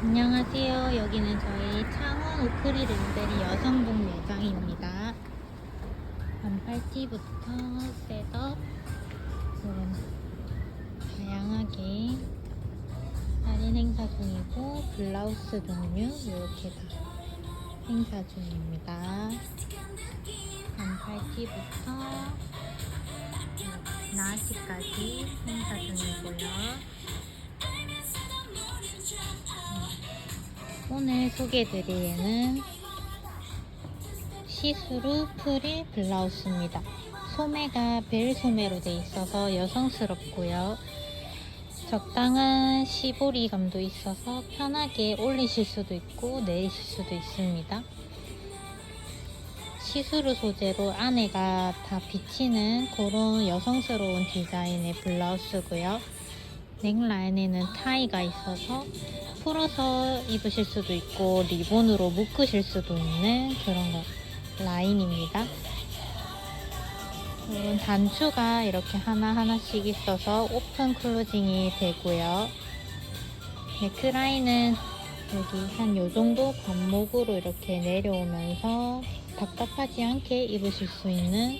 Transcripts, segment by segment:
안녕하세요. 여기는 저희 창원 오크리 랜드리 여성복 매장입니다. 반팔티부터 셋업, 이런 다양하게 할인 행사 중이고 블라우스 종류 이렇게 다 행사 중입니다. 반팔티부터 나시까지 행사 오늘 소개해드릴 얘는 시스루 프릴 블라우스입니다. 소매가 벨 소매로 되어 있어서 여성스럽고요. 적당한 시보리감도 있어서 편하게 올리실 수도 있고 내리실 수도 있습니다. 시스루 소재로 안에가 다 비치는 그런 여성스러운 디자인의 블라우스고요. 넥라인에는 타이가 있어서 풀어서 입으실 수도 있고 리본으로 묶으실 수도 있는 그런 거 라인입니다. 단추가 이렇게 하나하나씩 있어서 오픈 클로징이 되고요. 네크라인은 여기 한 요 정도 반목으로 이렇게 내려오면서 답답하지 않게 입으실 수 있는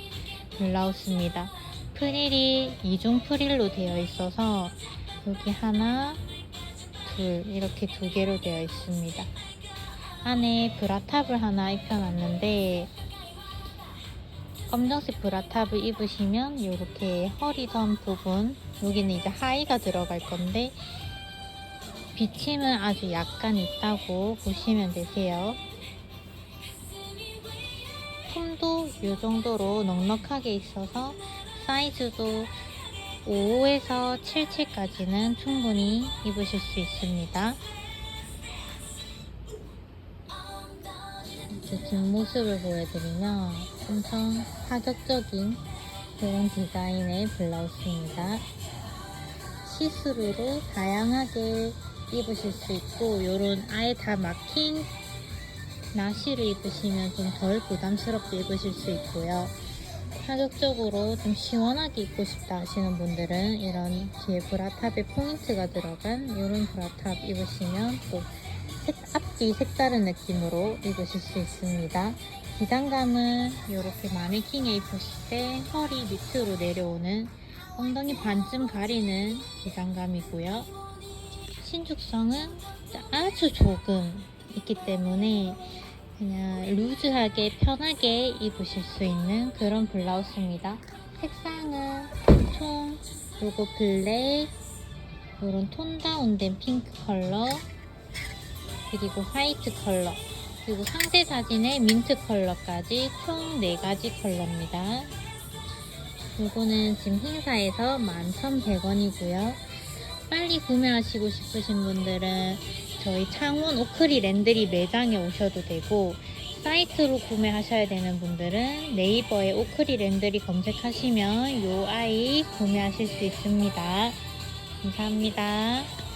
블라우스입니다. 프릴이 이중 프릴로 되어 있어서 여기 하나, 둘 이렇게 두 개로 되어 있습니다. 안에 브라탑을 하나 입혀놨는데 검정색 브라탑을 입으시면 이렇게 허리선 부분 여기는 이제 하의가 들어갈 건데 비침은 아주 약간 있다고 보시면 되세요. 품도 이 정도로 넉넉하게 있어서 사이즈도 5에서 77까지는 충분히 입으실 수 있습니다. 이제 뒷모습을 보여드리면 엄청 파격적인 그런 디자인의 블라우스입니다. 시스루로 다양하게 입으실 수 있고 요런 아예 다 막힌 나시를 입으시면 좀 덜 부담스럽게 입으실 수 있고요. 파격적으로 좀 시원하게 입고 싶다 하시는 분들은 이런 뒤에 브라탑에 포인트가 들어간 이런 브라탑 입으시면 또 색, 앞뒤 색다른 느낌으로 입으실 수 있습니다. 기장감은 이렇게 마네킹에 입혔을 때 허리 밑으로 내려오는 엉덩이 반쯤 가리는 기장감이고요. 신축성은 아주 조금 있기 때문에 그냥 루즈하게 편하게 입으실 수 있는 그런 블라우스입니다. 색상은 총 요거 블랙 요런 톤 다운된 핑크 컬러 그리고 화이트 컬러 그리고 상세 사진의 민트 컬러까지 총 4가지 컬러입니다. 요거는 지금 행사에서 11,100원이고요. 빨리 구매하시고 싶으신 분들은 저희 창원 오크리 랜드리 매장에 오셔도 되고 사이트로 구매하셔야 되는 분들은 네이버에 오크리 랜드리 검색하시면 요 아이 구매하실 수 있습니다. 감사합니다.